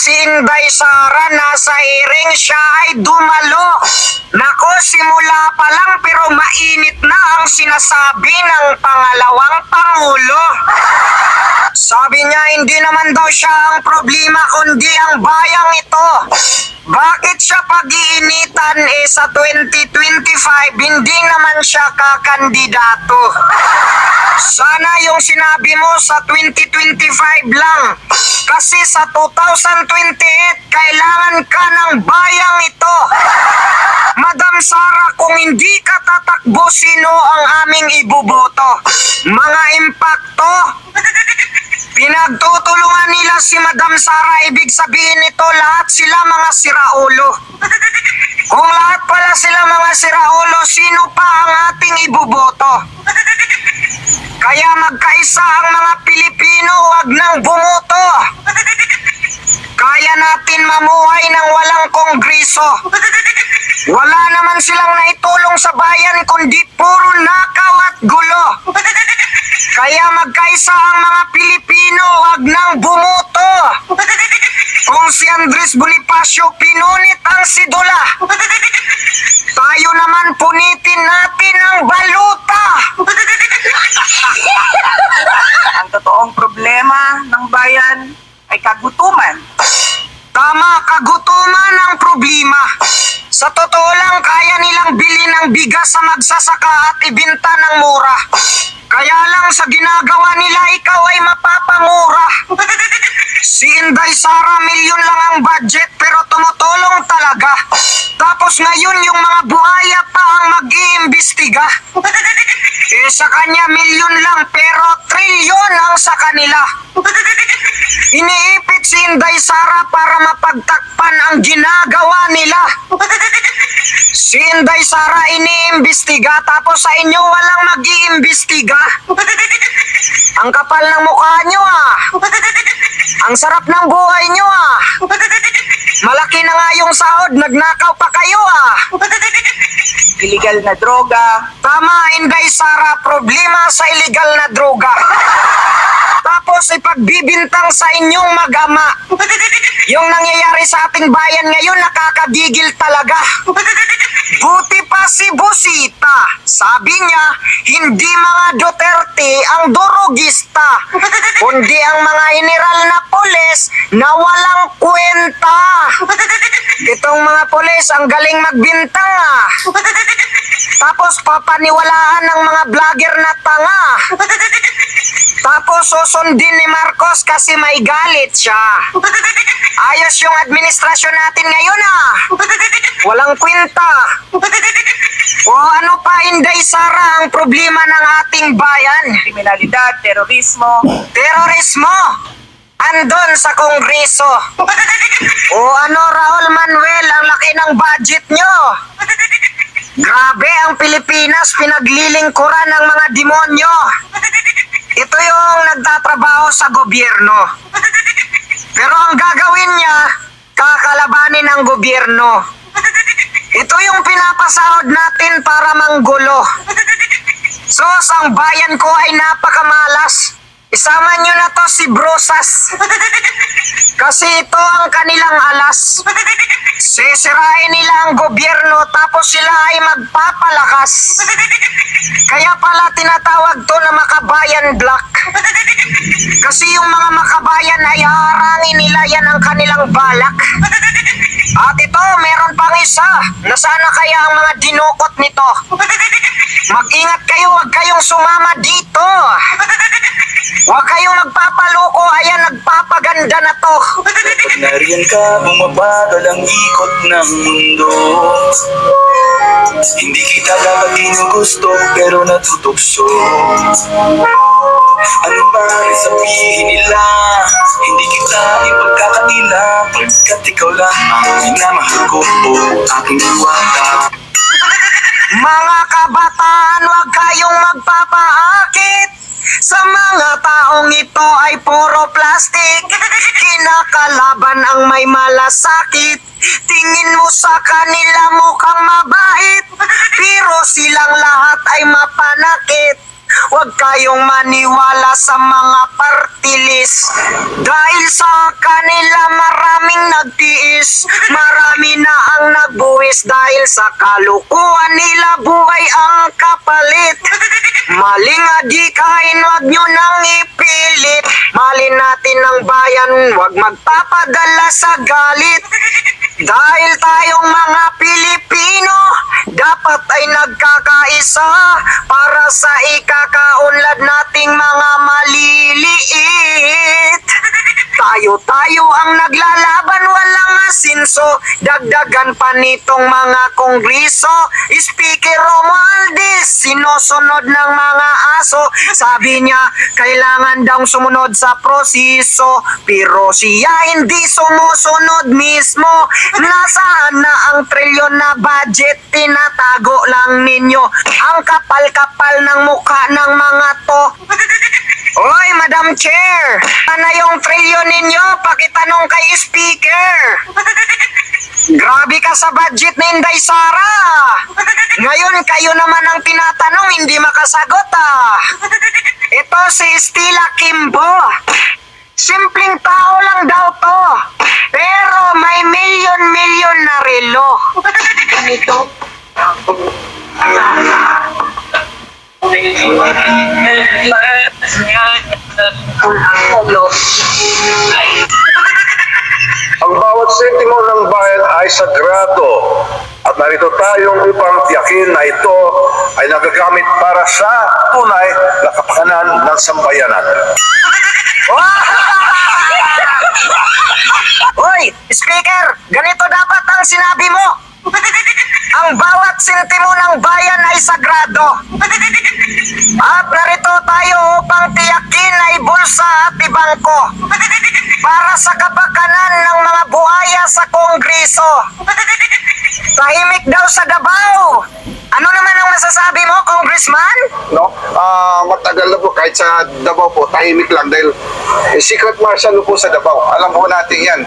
si Inday Sara nasa hearing siya ay dumalo. Nako, simula pa lang pero mainit na ang sinasabi ng pangalawang pangulo. Sabi niya hindi naman daw siya ang problema kundi ang bayang ito. Bakit siya pag-iinitan eh sa 2025 hindi naman siya kakandidato? Sana yung sinabi mo sa 2025 lang. Kasi sa 2028 kailangan ka ng bayang ito. Madam Sara, kung hindi ka tatakbo, sino ang aming ibuboto? Mga impacto? Pinagtutulungan nila si Madam Sara, ibig sabihin nito lahat sila mga siraulo. Kung lahat pala sila mga siraulo, sino pa ang ating ibuboto? Kaya magkaisa ang mga Pilipino, wag nang bumuto. Kaya natin mamuhay ng walang kongreso. Wala naman silang naitulong sa bayan kundi puro nakaw at gulo. Kaya magkaisa ang mga Pilipino, wag nang bumuto. Kung si Andres Bonifacio pinunit ang sidula, tayo naman punitin natin ang baluta. Ang totoong problema ng bayan ay kagutuman. Tama, kagutuman ang problema. Sa totoo lang, kaya nilang bilhin ang bigas sa magsasaka at ibinta ng mura. Kaya lang sa ginagawa nila, ikaw ay mapapamura. Si Inday Sara, milyon lang ang budget pero tumutulong talaga. Tapos ngayon yung mga buhaya pa ang mag-iimbestiga. Eh sa kanya milyon lang pero trilyon ang sa kanila. Iniipit si Inday Sara para mapagtakpan ang ginagawa nila. Si Inday Sara iniimbestiga tapos sa inyo walang mag-iimbestiga. Ang kapal ng mukha nyo ah. Ang sarap ng buhay nyo ah. Malaki na nga yung sahod, nagnakaw pa kayo ah. Illegal na droga. Tama, Inday Sara, problema sa illegal na droga. Tapos ipagbibintang sa inyong mag-ama. Yung nangyayari sa ating bayan ngayon, nakakagigil talaga. Buti pa si Busita. Sabi niya, hindi mga Duterte ang durugista, kundi ang mga general na polis na walang kwenta. Itong mga polis, ang galing magbintang ah. Tapos papaniwalaan ng mga vlogger na tanga. Tapos susundin ni Marcos kasi may galit siya. Ayos yung administrasyon natin ngayon ah. Walang kwenta. O ano pa Inday Sara ang problema ng ating bayan? Kriminalidad, terorismo. Terorismo. Andon sa kongreso. O ano Raul Manuel, ang laki ng budget nyo. Grabe ang Pilipinas, pinaglilingkuran ng mga demonyo. Ito yung nagtatrabaho sa gobyerno. Pero ang gagawin niya, kakalabanin ang gobyerno. Ito yung pinapasahod natin para manggulo. So, ang bayan ko ay napakamalas. Isama nyo na to si Brosas. Kasi ito ang kanilang alas. Sisirain nila ang gobyerno tapos sila ay magpapalakas. Kaya pala tinatawag to na Makabayan Black. Kasi yung mga makabayan ay haharangin nila yan ang kanilang balak. At ito, meron pang isa. Nasana kaya ang mga dinukot nito? Mag-ingat kayo, huwag kayong sumama dito. Huwag kayong magpapaloko, ayan, nagpapaganda na to. Nariyan ka, bumabagal ang ikot ng mundo Hindi kita dapat ginugusto, pero natutukso Ano ba ang sabihin nila? Hindi kita ipagkakaila Pagkat ikaw lang ang minamahal ko o aking diwata Mga kabataan, huwag kayong magpapaakit. Kinakalaban ang may malasakit. Tingin mo sa kanila mukhang mabait. Pero silang lahat ay mapanakit. Huwag kayong maniwala sa mga parte tilis Dahil sa kanila maraming nagtiis ang nagbuwis dahil sa kalukuhan nila buhay ang kapalit. Maling adikain, wag nyo nang ipilit. Malin natin ng bayan, wag magpapadala sa galit. Dahil tayong mga Pilipino Dapat ay nagkakaisa Para sa ikakaunlad nating mga maliliit. Tayo-tayo ang walang asinso Dagdagan pa nitong mga kongreso. Speaker Romualdez, sinusunod ng mga aso. Sabi niya, kailangan daw sumunod sa proseso Pero siya hindi sumusunod mismo. Nasaan na ang trilyon na budget? Tinatago lang ninyo. Ang kapal-kapal ng mukha ng mga to Madam Chair! Ano yung trilyon ninyo? Pakitanong kay Speaker! Grabe ka sa budget ni Inday Sara! Ngayon, kayo naman ang tinatanong, hindi makasagot ah! Ito si Stila Kimbo. Simpleng tao lang daw to. Pero may milyon-milyon na relo. Ganito. Ang bawat sentimo ng bayan ay sagrado at narito tayong upang tiyakin na ito ay nagagamit para sa tunay na kapakanan ng sambayanan. Hoy, speaker, ganito dapat ang sinabi mo. Ang bawat sentimo ng bayan ay sagrado. At narito tayo upang tiyakin ay bulsa at ibangko para sa kapakanan ng mga buhaya sa Kongreso. Tahimik daw sa Davao. Ano naman ang masasabi mo, Congressman? No? Ah, matagal na po kahit sa Davao po, tahimik lang dahil eh, secret marshal po sa Davao. Alam po natin yan.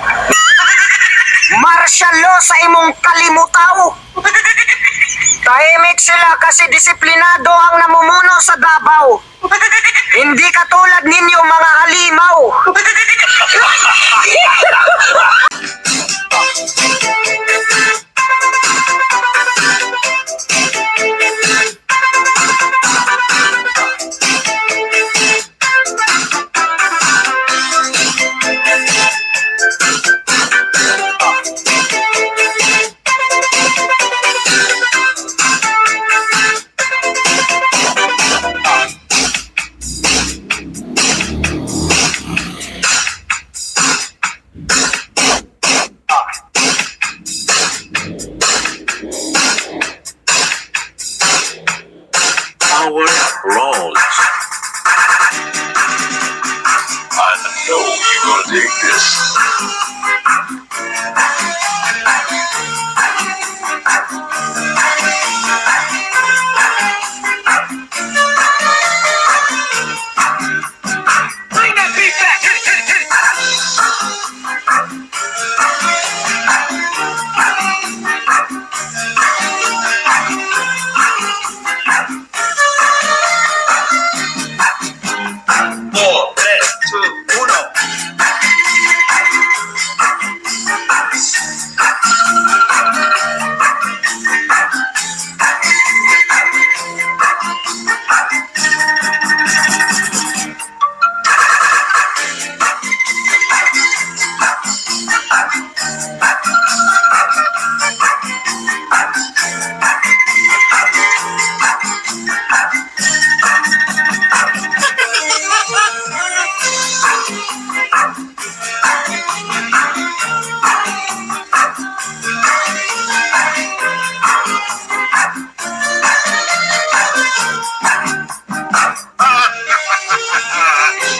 Martial law sa imong kalimutaw. Tahimik sila kasi disiplinado ang namumuno sa Davao. Hindi katulad ninyo mga halimaw. this.